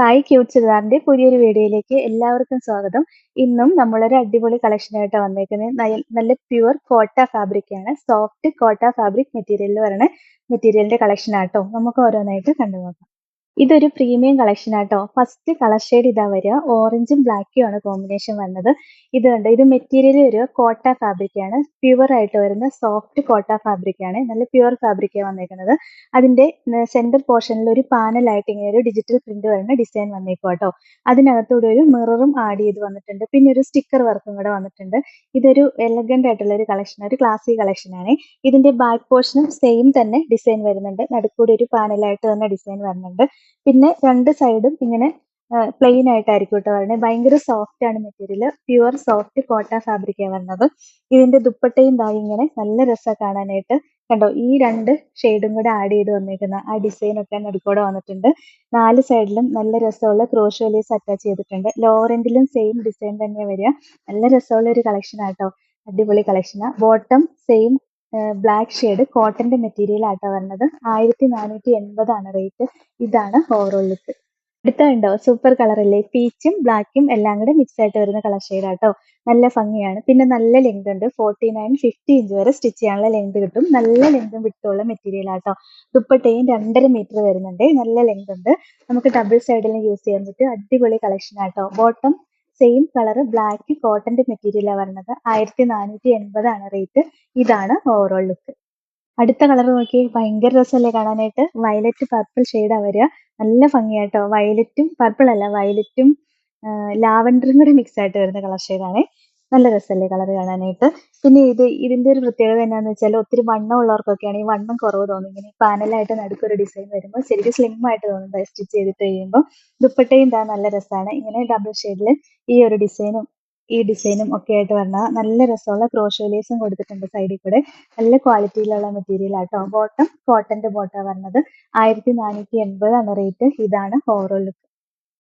Hi cute ചുരിദാറിന്റെ പുതിയൊരു വീഡിയോയിലേക്ക് എല്ലാവർക്കും സ്വാഗതം. ഇന്നും നമ്മളൊരു അടിപൊളി കളക്ഷൻ ആയിട്ട് വന്നേക്കുന്നത് നല്ല പ്യുവർ കോട്ട ഫാബ്രിക് ആണ്. സോഫ്റ്റ് കോട്ട ഫാബ്രിക് മെറ്റീരിയലിൽ വരണ മെറ്റീരിയലിന്റെ കളക്ഷൻ ആട്ടോ. നമുക്ക് ഓരോന്നായിട്ട് കണ്ടു നോക്കാം ഇതൊരു പ്രീമിയം കളക്ഷൻ ആട്ടോ. ഫസ്റ്റ് കളർ ഷെയ്ഡ് ഇതാ വരിക. ഓറഞ്ചും ബ്ലാക്കും ആണ് കോമ്പിനേഷൻ വന്നത്. ഇത് കണ്ട്? ഇത് മെറ്റീരിയൽ ഒരു കോട്ട ഫാബ്രിക് ആണ്. പ്യുവർ ആയിട്ട് വരുന്ന സോഫ്റ്റ് കോട്ട ഫാബ്രിക് ആണ്. നല്ല പ്യുവർ ഫാബ്രിക് വന്നേക്കുന്നത്. അതിന്റെ സെന്റർ പോർഷനിൽ ഒരു പാനലായിട്ട് ഇങ്ങനെ ഒരു ഡിജിറ്റൽ പ്രിന്റ് വരുന്ന ഡിസൈൻ വന്നേക്കും കേട്ടോ അതിനകത്തൂടെ ഒരു മിററും ആഡ് ചെയ്ത് വന്നിട്ടുണ്ട്. പിന്നെ ഒരു സ്റ്റിക്കർ വർക്കും കൂടെ വന്നിട്ടുണ്ട്. ഇതൊരു എലഗന്റ് ആയിട്ടുള്ള ഒരു കളക്ഷൻ ഒരു ക്ലാസി കളക്ഷൻ ആണ്. ഇതിന്റെ ബാക്ക് പോർഷനും സെയിം തന്നെ ഡിസൈൻ വരുന്നുണ്ട്. നടുക്കൂടെ ഒരു പാനലായിട്ട് തന്നെ ഡിസൈൻ വരുന്നുണ്ട്. പിന്നെ രണ്ട് സൈഡും ഇങ്ങനെ പ്ലെയിൻ ആയിട്ടായിരിക്കും കേട്ടോ വരുന്നത് ഭയങ്കര സോഫ്റ്റ് ആണ് മെറ്റീരിയൽ പ്യുവർ സോഫ്റ്റ് കോട്ട ഫാബ്രിക്കാണ് വരുന്നത് ഇതിന്റെ ദുപ്പട്ടയും ദാ ഇങ്ങനെ നല്ല രസമാണ് കാണാനായിട്ട്. കണ്ടോ ഈ രണ്ട് ഷെയ്ഡും കൂടെ ആഡ് ചെയ്ത് വന്നിരിക്കുന്ന ആ ഡിസൈൻ ഒക്കെ നടുക്കൂടെ വന്നിട്ടുണ്ട്. നാല് സൈഡിലും നല്ല രസമുള്ള ക്രോഷ് വലിയസ് അറ്റാച്ച് ചെയ്തിട്ടുണ്ട് എൻഡിലും സെയിം ഡിസൈൻ തന്നെ വരിക. നല്ല രസമുള്ള ഒരു കളക്ഷൻ ആട്ടോ അടിപൊളി കളക്ഷനാണ് ബോട്ടം സെയിം ബ്ലാക്ക് ഷെയ്ഡ് കോട്ടന്റെ മെറ്റീരിയൽ ആട്ടോ വരുന്നത് ആയിരത്തി നാനൂറ്റി എൺപതാണ് റേറ്റ് ഇതാണ് ഓവറോൾ ലുക്ക് അടുത്ത ഉണ്ടോ സൂപ്പർ കളർ അല്ലേ? പീച്ചും ബ്ലാക്കും എല്ലാം കൂടെ മിക്സ് ആയിട്ട് വരുന്ന കളർ ഷെയ്ഡ് ആട്ടോ. നല്ല ഭംഗിയാണ്. പിന്നെ നല്ല ലെങ്ത് ഉണ്ട്. ഫോർട്ടി നയൻ ഫിഫ്റ്റി ഇഞ്ച് വരെ സ്റ്റിച്ച് ചെയ്യാനുള്ള ലെങ്ത് കിട്ടും. നല്ല ലെങ്തും വിട്ടുള്ള മെറ്റീരിയൽ ആട്ടോ. ദുപ്പട്ടയും രണ്ടര മീറ്റർ വരുന്നുണ്ട്. നല്ല ലെങ്ത് ഉണ്ട്. നമുക്ക് ഡബിൾ സൈഡിൽ യൂസ് ചെയ്യാൻ പറ്റും. അടിപൊളി കളക്ഷൻ ആട്ടോ. ബോട്ടം സെയിം കളർ ബ്ലാക്ക് കോട്ടന്റെ മെറ്റീരിയലാണ് വരുന്നത് ആയിരത്തി നാനൂറ്റി എൺപതാണ് റേറ്റ് ഇതാണ് ഓവറോൾ ലുക്ക് അടുത്ത കളർ നോക്കി ഭയങ്കര രസമല്ലേ കാണാനായിട്ട്. വയലറ്റ് പർപ്പിൾ ഷെയ്ഡാണ് വരിക. നല്ല ഭംഗിയാട്ടോ. വയലറ്റും പർപ്പിൾ അല്ല വയലറ്റും ലാവൻഡറും കൂടി മിക്സ് ആയിട്ട് വരുന്ന കളർ ഷെയ്ഡാണ് നല്ല രസമല്ലേ കളർ കാണാനായിട്ട്. പിന്നെ ഇത് ഇതിന്റെ ഒരു പ്രത്യേകത എന്നാന്ന് വെച്ചാൽ ഒത്തിരി വണ്ണം ഉള്ളവർക്കൊക്കെയാണ് ഈ വണ്ണം കുറവ് തോന്നും ഇങ്ങനെ പാനലായിട്ട് നടുക്കൊരു ഡിസൈൻ വരുമ്പോൾ ശരിക്കും സ്ലിം ആയിട്ട് തോന്നും സ്റ്റിച്ച് ചെയ്തിട്ട് കഴിയുമ്പോൾ ദുപ്പട്ടയും ഇതാ നല്ല രസമാണ്. ഇങ്ങനെ ഡബിൾ ഷെയ്ഡിൽ ഈ ഒരു ഡിസൈനും ഈ ഡിസൈനും ഒക്കെ ആയിട്ട് വന്നാൽ നല്ല രസമുള്ള ക്രോഷോലേസും കൊടുത്തിട്ടുണ്ട് സൈഡിൽ കൂടെ. നല്ല ക്വാളിറ്റിയിലുള്ള മെറ്റീരിയൽ ആട്ടോ ബോട്ടം കോട്ടന്റെ ബോട്ടോ പറഞ്ഞത് ആയിരത്തി നാനൂറ്റി എൺപതാണ് റേറ്റ് ഇതാണ് ഓവറോൾ ലുക്ക്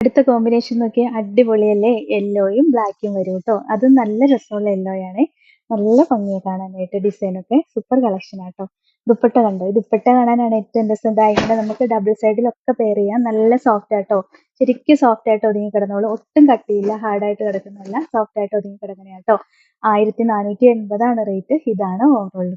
അടുത്ത കോമ്പിനേഷൻ നോക്കി അടിപൊളിയല്ലേ? യെല്ലോയും ബ്ലാക്കും വരും കേട്ടോ അതും നല്ല രസമുള്ള യെല്ലോയാണ് നല്ല ഭംഗിയെ കാണാനായിട്ട് ഡിസൈൻ ഒക്കെ. സൂപ്പർ കളക്ഷൻ ആട്ടോ. ദുപ്പട്ട കണ്ടോ? ദുപ്പട്ട കാണാനാണ് ഏറ്റവും രസം. ഇതായിട്ട് നമുക്ക് ഡബിൾ സൈഡിലൊക്കെ പെയർ ചെയ്യാം. നല്ല സോഫ്റ്റ് ആട്ടോ. ശരിക്കും സോഫ്റ്റ് ആയിട്ട് ഒതുങ്ങി കിടന്നോളൂ. ഒട്ടും കട്ടിയില്ല ഹാർഡായിട്ട് കിടക്കുന്നതല്ല. സോഫ്റ്റ് ആയിട്ട് ഒതുങ്ങി കിടക്കുന്ന കേട്ടോ ആയിരത്തി നാനൂറ്റി എൺപതാണ് റേറ്റ് ഇതാണ് ഓവറോൾ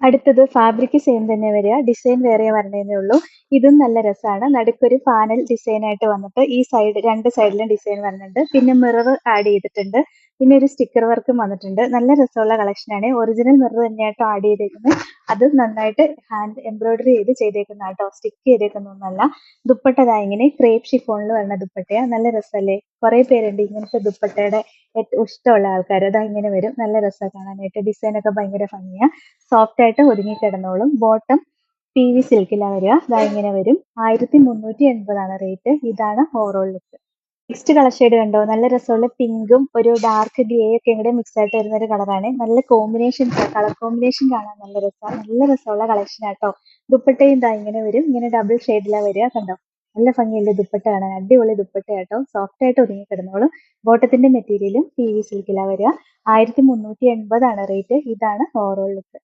അടുത്തത് ഫാബ്രിക് സെയിം തന്നെ വരിക. ഡിസൈൻ വേറെ വരണേന്നേ ഉള്ളൂ. ഇതും നല്ല രസമാണ്. നടുക്കൊരു പാനൽ ഡിസൈൻ ആയിട്ട് വന്നിട്ട് ഈ സൈഡ് രണ്ട് സൈഡിലും ഡിസൈൻ വരുന്നുണ്ട് പിന്നെ മിറർ ആഡ് ചെയ്തിട്ടുണ്ട്. പിന്നെ ഒരു സ്റ്റിക്കർ വർക്കും വന്നിട്ടുണ്ട്. നല്ല രസമുള്ള കളക്ഷനാണ് ഒറിജിനൽ മിറർ തന്നെയായിട്ടോ ആഡ് ചെയ്തേക്കുന്നത് അത് നന്നായിട്ട് ഹാൻഡ് എംബ്രോയിഡറി ചെയ്ത് ചെയ്തേക്കുന്ന കേട്ടോ സ്റ്റിക്ക് ചെയ്തേക്കുന്നൊന്നല്ല ദുപ്പട്ടതാ ഇങ്ങനെ ക്രേപ്പ് ഷിഫോണിൽ വരുന്ന ദുപ്പട്ടയാ. നല്ല രസമല്ലേ കുറെ പേരുണ്ട് ഇങ്ങനത്തെ ദുപ്പട്ടയുടെ ഏറ്റവും ഇഷ്ടമുള്ള ആൾക്കാർ അതാ ഇങ്ങനെ വരും. നല്ല രസമാണ് കാണാനായിട്ട്. ഡിസൈൻ ഒക്കെ ഭയങ്കര ഭംഗിയാ. സോഫ്റ്റ് ആയിട്ട് ഒതുങ്ങി കിടന്നോളും ബോട്ടം പി വി സിൽക്കിലാണ് വരിക. ദാ ഇങ്ങനെ വരും. ആയിരത്തി മുന്നൂറ്റി എൺപതാണ് റേറ്റ് ഇതാണ് overall look next colour shade കണ്ടോ? നല്ല രസമുള്ള പിങ്കും ഒരു ഡാർക്ക് ഗ്രേ ഒക്കെ കൂടെ മിക്സ് ആയിട്ട് വരുന്ന ഒരു കളറാണ് നല്ല കോമ്പിനേഷൻ കളർ കോമ്പിനേഷൻ കാണാൻ നല്ല രസമാണ് നല്ല രസമുള്ള കളക്ഷൻ ആട്ടോ ദുപ്പട്ടയും ഇതാ ഇങ്ങനെ വരും. ഇങ്ങനെ ഡബിൾ ഷെയ്ഡിലാണ് വരിക. കണ്ടോ? നല്ല ഭംഗിയുള്ള ദുപ്പട്ട കാണാൻ അടിപൊളി ദുപ്പട്ട ആട്ടോ സോഫ്റ്റ് ആയിട്ട് ഒതുങ്ങി കിടന്നോളും. ബോട്ടത്തിന്റെ മെറ്റീരിയലും പി വി സിൽക്കിലാണ് വരിക. ആയിരത്തി മുന്നൂറ്റി എൺപതാണ് റേറ്റ് ഇതാണ് ഓവറോൾ ലുക്ക്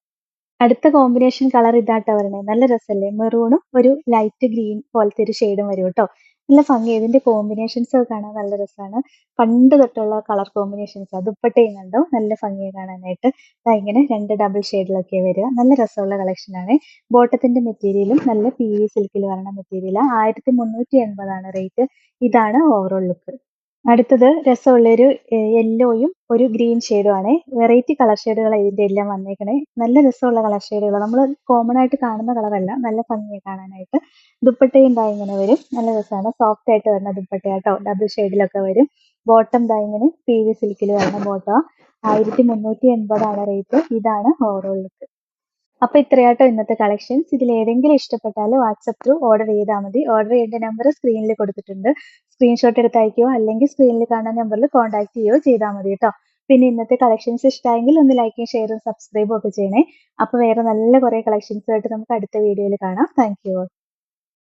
അടുത്ത കോമ്പിനേഷൻ കളർ ഇതാട്ടോ വരണേ നല്ല രസമല്ലേ മെറൂണും ഒരു ലൈറ്റ് ഗ്രീൻ പോലത്തെ ഒരു ഷെയ്ഡും വരും കേട്ടോ നല്ല ഭംഗി. ഇതിന്റെ കോമ്പിനേഷൻസ് ഒക്കെ കാണാൻ നല്ല രസമാണ്. പണ്ട് തൊട്ടുള്ള കളർ കോമ്പിനേഷൻസ് ദുപ്പട്ടയും കണ്ടോ. നല്ല ഭംഗിയെ കാണാനായിട്ട്. ഇങ്ങനെ രണ്ട് ഡബിൾ ഷെയ്ഡിലൊക്കെ വരിക. നല്ല രസമുള്ള കളക്ഷൻ ആണ്. ബോട്ടത്തിന്റെ മെറ്റീരിയലും നല്ല പി വി സിൽക്കിൽ വരണ മെറ്റീരിയൽ ആയിരത്തി മുന്നൂറ്റി എൺപതാണ് റേറ്റ് ഇതാണ് ഓവറോൾ ലുക്ക് അടുത്തത് രസമുള്ള ഒരു യെല്ലോയും ഒരു ഗ്രീൻ ഷെയ്ഡും ആണ്. വെറൈറ്റി കളർ ഷെയ്ഡുകൾ ഇതിന്റെ എല്ലാം വന്നേക്കണേ. നല്ല രസമുള്ള കളർ ഷെയ്ഡുകൾ നമ്മൾ കോമൺ ആയിട്ട് കാണുന്ന കളറല്ല നല്ല ഭംഗിയെ കാണാനായിട്ട് ദുപ്പട്ടയും ദാ ഇങ്ങനെ വരും. നല്ല രസമാണ്. സോഫ്റ്റ് ആയിട്ട് വരുന്ന ദുപ്പട്ടയാട്ടോ. ഡബിൾ ഷെയ്ഡിലൊക്കെ വരും. ബോട്ടം ദാ ഇങ്ങനെ പി വി സിൽക്കിൽ വരുന്ന ബോട്ടം ആയിരത്തി മുന്നൂറ്റി എൺപതാണ് റേറ്റ് ഇതാണ് ഓവറോൾ ലുക്ക് അപ്പൊ ഇത്രയാട്ടോ ഇന്നത്തെ കളക്ഷൻസ് ഇതിൽ ഏതെങ്കിലും ഇഷ്ടപ്പെട്ടാൽ വാട്സപ്പ് ത്രൂ ഓർഡർ ചെയ്താൽ മതി. ഓർഡർ ചെയ്യേണ്ട നമ്പർ സ്ക്രീനിൽ കൊടുത്തിട്ടുണ്ട്. സ്ക്രീൻഷോട്ട് എടുത്ത് അയക്കുകയോ അല്ലെങ്കിൽ സ്ക്രീനിൽ കാണുന്ന നമ്പറിൽ കോൺടാക്ട് ചെയ്യുകയോ ചെയ്താൽ മതി കേട്ടോ പിന്നെ ഇന്നത്തെ കളക്ഷൻസ് ഇഷ്ടമായെങ്കിൽ ഒന്ന് ലൈക്കും ഷെയറും സബ്സ്ക്രൈബും ഒക്കെ ചെയ്യണേ. അപ്പൊ വേറെ നല്ല കുറെ കളക്ഷൻസ് ആയിട്ട് നമുക്ക് അടുത്ത വീഡിയോയിൽ കാണാം. Thank you